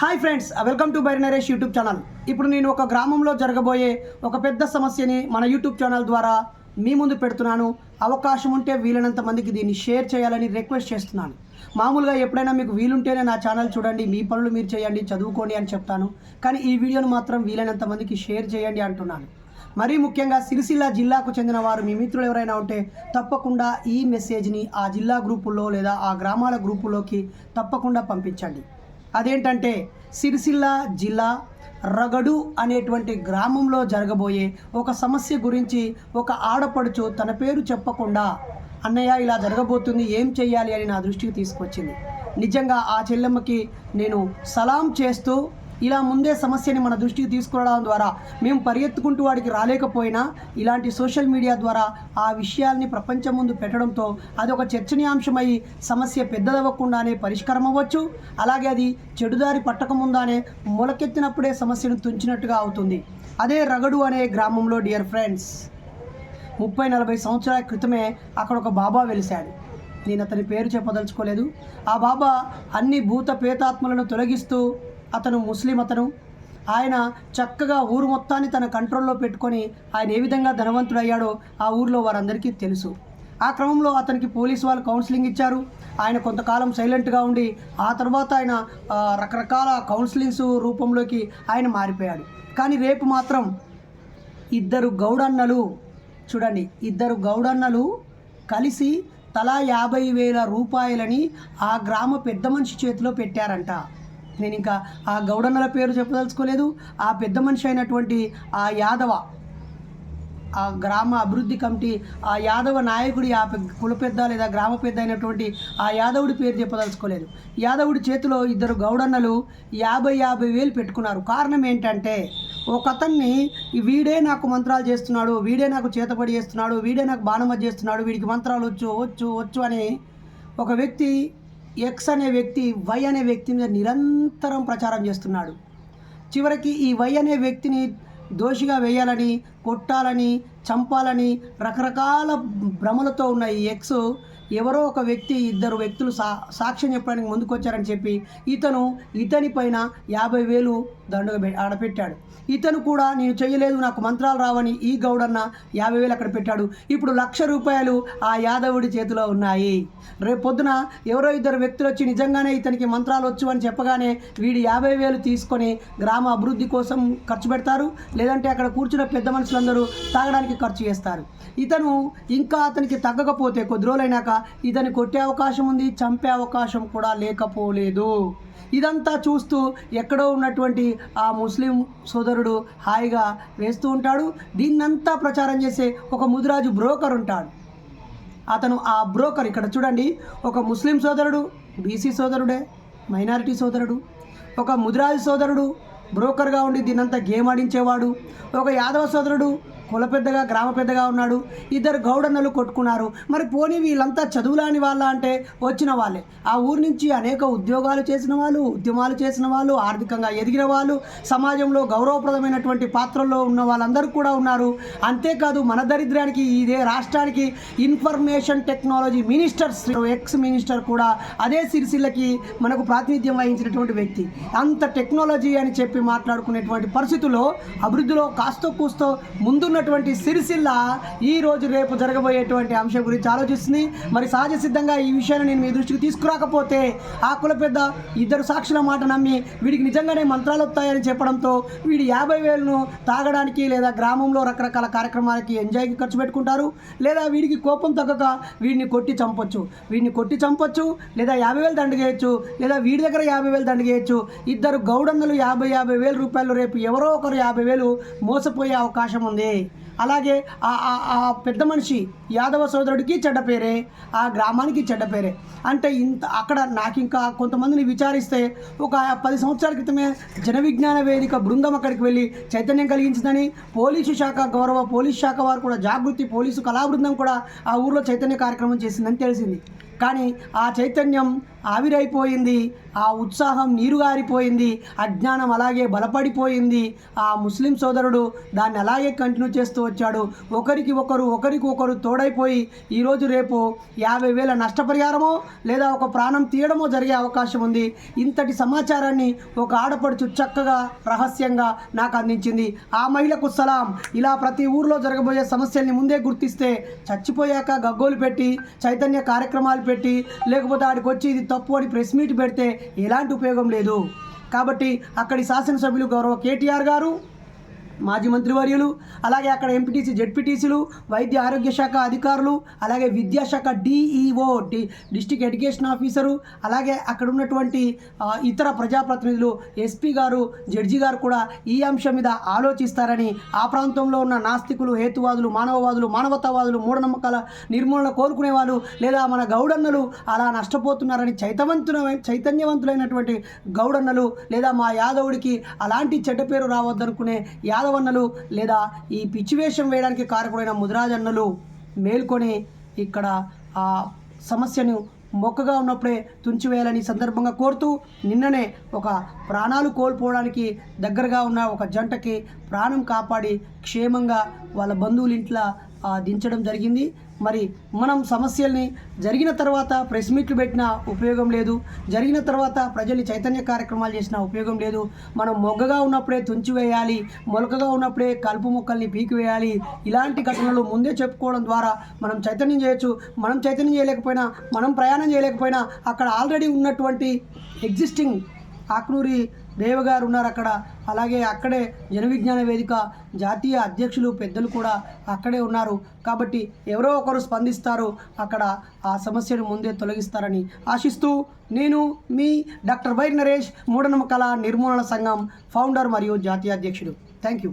Hi friends welcome to Bair Naresh YouTube channel. ఇప్పుడు నేను ఒక గ్రామంలో జరగబోయే ఒక పెద్ద సమస్యని మన యూట్యూబ్ ఛానల్ ద్వారా మీ ముందు పెడుతున్నాను. అవకాశం ఉంటే వీలైనంత మందికి దీన్ని షేర్ చేయాలని రిక్వెస్ట్ చేస్తున్నాను. మామూలుగా ఎప్పుడైనా మీకు వీలుంటేనే నా ఛానల్ చూడండి మీ పనులు మీరు చేయండి చదువుకోండి అని చెప్తాను. కానీ ఈ వీడియోను మాత్రం వీలైనంత మందికి షేర్ చేయండి అంటున్నాను. మరీ ముఖ్యంగా సిరిసిల్ల జిల్లాకు చెందిన వారు మీ మిత్రులు ఎవరైనా ఉంటే తప్పకుండా ఈ మెసేజ్ని ఆ జిల్లా గ్రూపుల్లో లేదా ఆ గ్రామాల గ్రూపులోకి తప్పకుండా పంపించండి. అదేంటంటే సిరిసిల్ల జిల్లా రగడు అనేటువంటి గ్రామంలో జరగబోయే ఒక సమస్య గురించి ఒక ఆడపడుచు తన పేరు చెప్పకుండా అన్నయ్య ఇలా జరగబోతుంది ఏం చేయాలి అని నా దృష్టికి తీసుకొచ్చింది. నిజంగా ఆ చెల్లెమ్మకి నేను సలాం చేస్తూ ఇలా ముందే సమస్యని మన దృష్టికి తీసుకురావడం ద్వారా మేము పరిగెత్తుకుంటూ వాడికి రాలేకపోయినా ఇలాంటి సోషల్ మీడియా ద్వారా ఆ విషయాల్ని ప్రపంచం ముందు పెట్టడంతో అది ఒక చర్చనీయాంశమై సమస్య పెద్దదవ్వకుండానే పరిష్కారం అవ్వచ్చు. అలాగే అది చెడుదారి పట్టకముందానే మొలకెత్తినప్పుడే సమస్యను తుంచినట్టుగా అవుతుంది. అదే రగడు అనే గ్రామంలో డియర్ ఫ్రెండ్స్ ముప్పై నలభై సంవత్సరాల క్రితమే అక్కడ ఒక బాబా వెలిశాడు. నేను అతని పేరు చెప్పదలుచుకోలేదు. ఆ బాబా అన్ని భూత పేతాత్మలను తొలగిస్తూ అతను ముస్లిం అతను. ఆయన చక్కగా ఊరు మొత్తాన్ని తన కంట్రోల్లో పెట్టుకొని ఆయన ఏ విధంగా ధనవంతుడయ్యాడో ఆ ఊర్లో వారందరికీ తెలుసు. ఆ క్రమంలో అతనికి పోలీస్ వాళ్ళు కౌన్సిలింగ్ ఇచ్చారు. ఆయన కొంతకాలం సైలెంట్గా ఉండి ఆ తర్వాత ఆయన రకరకాల కౌన్సిలింగ్స్ రూపంలోకి ఆయన మారిపోయాడు. కానీ రేపు మాత్రం ఇద్దరు గౌడన్నలు చూడండి ఇద్దరు గౌడన్నలు కలిసి తలా యాభై వేల రూపాయలని ఆ గ్రామ పెద్ద మనిషి చేతిలో పెట్టారంట. నేను ఇంకా ఆ గౌడన్నల పేరు చెప్పదలుచుకోలేదు. ఆ పెద్ద మనిషి అయినటువంటి ఆ యాదవ ఆ గ్రామ అభివృద్ధి కమిటీ ఆ యాదవ నాయకుడి ఆ కుల పెద్ద లేదా గ్రామ పెద్ద అయినటువంటి ఆ యాదవుడి పేరు చెప్పదలుచుకోలేదు. యాదవుడి చేతిలో ఇద్దరు గౌడన్నలు యాభై యాభై వేలు పెట్టుకున్నారు. కారణం ఏంటంటే ఒక అతన్ని వీడే నాకు మంత్రాలు చేస్తున్నాడు వీడే నాకు చేతపడి చేస్తున్నాడు వీడే నాకు బాణమ చేస్తున్నాడు వీడికి మంత్రాలు వచ్చు వచ్చు వచ్చు అని ఒక వ్యక్తి ఎక్స్ అనే వ్యక్తి వై అనే వ్యక్తి మీద నిరంతరం ప్రచారం చేస్తున్నాడు. చివరికి ఈ వై అనే వ్యక్తిని దోషిగా వేయాలని కొట్టాలని చంపాలని రకరకాల భ్రమలతో ఉన్న ఈ ఎక్స్ ఎవరో ఒక వ్యక్తి ఇద్దరు వ్యక్తులు సా సాక్ష్యం చెప్పడానికి ముందుకొచ్చారని చెప్పి ఇతను ఇతని పైన యాభై వేలు దండగ ఆడపెట్టాడు ఆడ పెట్టాడు. ఇతను కూడా నేను చేయలేదు నాకు మంత్రాలు రావని ఈ గౌడన్న యాభై వేలు అక్కడ పెట్టాడు. ఇప్పుడు లక్ష రూపాయలు ఆ యాదవుడి చేతిలో ఉన్నాయి. రేపు పొద్దున ఎవరో ఇద్దరు వ్యక్తులు వచ్చి నిజంగానే ఇతనికి మంత్రాలు వచ్చు అని చెప్పగానే వీడి యాభై వేలు తీసుకొని గ్రామ అభివృద్ధి కోసం ఖర్చు పెడతారు. లేదంటే అక్కడ కూర్చున్న పెద్ద మనుషులందరూ తాగడానికి ఖర్చు చేస్తారు. ఇతను ఇంకా అతనికి తగ్గకపోతే కొద్ది రోజులైనాక ఇతని కొట్టే అవకాశం ఉంది చంపే అవకాశం కూడా లేకపోలేదు. ఇదంతా చూస్తూ ఎక్కడో ఉన్నటువంటి ఆ ముస్లిం సోదరుడు హాయిగా వేస్తూ ఉంటాడు. దీన్నంతా ప్రచారం చేసే ఒక ముదిరాజు బ్రోకర్ ఉంటాడు. అతను ఆ బ్రోకర్ ఇక్కడ చూడండి ఒక ముస్లిం సోదరుడు బీసీ సోదరుడే మైనారిటీ సోదరుడు ఒక ముదిరాజు సోదరుడు బ్రోకర్గా ఉండి దీనంతా గేమ్ ఆడించేవాడు ఒక యాదవ సోదరుడు కుల పెద్దగా గ్రామ పెద్దగా ఉన్నాడు. ఇద్దరు గౌడన్నలు కొట్టుకున్నారు. మరి పోనీ వీళ్ళంతా చదువులాని వాళ్ళ అంటే వచ్చిన వాళ్ళే. ఆ ఊరి నుంచి అనేక ఉద్యోగాలు చేసిన వాళ్ళు ఉద్యమాలు చేసిన వాళ్ళు ఆర్థికంగా ఎదిగిన వాళ్ళు సమాజంలో గౌరవప్రదమైనటువంటి పాత్రల్లో ఉన్న వాళ్ళందరూ కూడా ఉన్నారు. అంతేకాదు మన దరిద్రానికి ఇదే రాష్ట్రానికి information technology minister ex minister కూడా అదే సిరిసిల్లకి మనకు ప్రాతినిధ్యం వహించినటువంటి వ్యక్తి. అంత టెక్నాలజీ అని చెప్పి మాట్లాడుకునేటువంటి పరిస్థితుల్లో అభివృద్ధిలో కాస్తో కూస్తో ముందున్న ముందున్నటువంటి సిరిసిల్ల ఈ రోజు రేపు జరగబోయేటువంటి అంశం గురించి ఆలోచిస్తుంది. మరి సహజ సిద్ధంగా ఈ విషయాన్ని నేను మీ దృష్టికి తీసుకురాకపోతే ఆ కుల పెద్ద ఇద్దరు సాక్షుల మాట నమ్మి వీడికి నిజంగానే మంత్రాలు వస్తాయని చెప్పడంతో వీడి యాభై వేలను తాగడానికి లేదా గ్రామంలో రకరకాల కార్యక్రమాలకి ఎంజాయ్కి ఖర్చు పెట్టుకుంటారు. లేదా వీడికి కోపం తగ్గక వీడిని కొట్టి చంపొచ్చు. వీడిని కొట్టి చంపొచ్చు లేదా యాభై వేలు దండగేయచ్చు లేదా వీడి దగ్గర యాభై వేలు దండగేయచ్చు ఇద్దరు గౌడన్నలు యాభై యాభై వేల రూపాయలు రేపు ఎవరో ఒకరు యాభై వేలు మోసపోయే అవకాశం ఉంది. అలాగే ఆ ఆ- ఆ పెద్ద మనిషి యాదవ సోదరుడికి చెడ్డ పేరే ఆ గ్రామానికి చెడ్డ పేరే. అంటే ఇంత అక్కడ నాకు ఇంకా కొంతమందిని విచారిస్తే ఒక పది సంవత్సరాల క్రితమే జన విజ్ఞాన వేదిక బృందం అక్కడికి వెళ్ళి చైతన్యం కలిగించిందని పోలీసు శాఖ గౌరవ పోలీసు శాఖ వారు కూడా జాగృతి పోలీసు కళా బృందం కూడా ఆ ఊర్లో చైతన్య కార్యక్రమం చేసిందని తెలిసింది. కానీ ఆ చైతన్యం ఆవిరైపోయింది ఆ ఉత్సాహం నీరుగారిపోయింది అజ్ఞానం అలాగే బలపడిపోయింది. ఆ ముస్లిం సోదరుడు దాన్ని అలాగే కంటిన్యూ చేస్తూ వచ్చాడు. ఒకరికి ఒకరు ఒకరికి ఒకరు తోడైపోయి ఈరోజు రేపు యాభై వేల నష్టపరిహారమో లేదా ఒక ప్రాణం తీయడమో జరిగే అవకాశం ఉంది. ఇంతటి సమాచారాన్ని ఒక ఆడపడుచు చక్కగా రహస్యంగా నాకు అందించింది. ఆ మహిళకు సలాం. ఇలా ప్రతి ఊర్లో జరగబోయే సమస్యల్ని ముందే గుర్తిస్తే చచ్చిపోయాక గగ్గోలు పెట్టి చైతన్య కార్యక్రమాలు పెట్టి లేకపోతే ఆడికి వచ్చి ఇది తప్పు అని ప్రెస్ మీట్ పెడితే ఎలాంటి ఉపయోగం లేదు. కాబట్టి అక్కడి శాసనసభ్యులు గౌరవ కేటీఆర్ గారు మాజీ మంత్రివర్యులు అలాగే అక్కడ ఎంపీటీసీ జెడ్పీటీసీలు వైద్య ఆరోగ్య శాఖ అధికారులు అలాగే విద్యాశాఖ DEO D district education officer అలాగే అక్కడ ఉన్నటువంటి ఇతర ప్రజాప్రతినిధులు ఎస్పీ గారు జడ్జి గారు కూడా ఈ అంశం మీద ఆలోచిస్తారని ఆ ప్రాంతంలో ఉన్న నాస్తికులు హేతువాదులు మానవవాదులు మానవతావాదులు మూఢనమ్మకాల నిర్మూలన కోరుకునే వాళ్ళు లేదా మన గౌడన్నలు అలా నష్టపోతున్నారని చైతవంతుల చైతన్యవంతులైనటువంటి గౌడన్నలు లేదా మా యాదవుడికి అలాంటి చెడ్డ పేరు రావద్దనుకునే యాదవన్నలు లేదా ఈ పిచ్చివేషం వేయడానికి కారకుడైన ముదిరాజన్నలు మేల్కొని ఇక్కడ ఆ సమస్యను మొక్కగా ఉన్నప్పుడే తుంచివేయాలని సందర్భంగా కోరుతూ నిన్ననే ఒక ప్రాణాలు కోల్పోవడానికి దగ్గరగా ఉన్న ఒక జంటకి ప్రాణం కాపాడి క్షేమంగా వాళ్ళ బంధువుల ఇంట్లో దించడం జరిగింది. మరి మనం సమస్యల్ని జరిగిన తర్వాత ప్రెస్ మీట్లు పెట్టినా ఉపయోగం లేదు. జరిగిన తర్వాత ప్రజల్ని చైతన్య కార్యక్రమాలు చేసిన ఉపయోగం లేదు. మనం మొగ్గగా ఉన్నప్పుడే తుంచివేయాలి మొలకగా ఉన్నప్పుడే కలుపు మొక్కల్ని పీకివేయాలి ఇలాంటి ఘటనలు ముందే చెప్పుకోవడం ద్వారా మనం చైతన్యం చేయొచ్చు. మనం చైతన్యం చేయలేకపోయినా మనం ప్రయాణం చేయలేకపోయినా అక్కడ ఆల్రెడీ ఉన్నటువంటి ఎగ్జిస్టింగ్ ఆక్నూరి దేవగారు ఉన్నారు అక్కడ. అలాగే అక్కడే జనవిజ్ఞాన వేదిక జాతీయ అధ్యక్షులు పెద్దలు కూడా అక్కడే ఉన్నారు. కాబట్టి ఎవరో ఒకరు స్పందిస్తారు అక్కడ ఆ సమస్యను ముందే తొలగిస్తారని ఆశిస్తూ నేను మీ డాక్టర్ వైర్ నరేష్ మూఢనమ్మకాల నిర్మూలన సంఘం ఫౌండర్ మరియు జాతీయ అధ్యక్షుడు. Thank you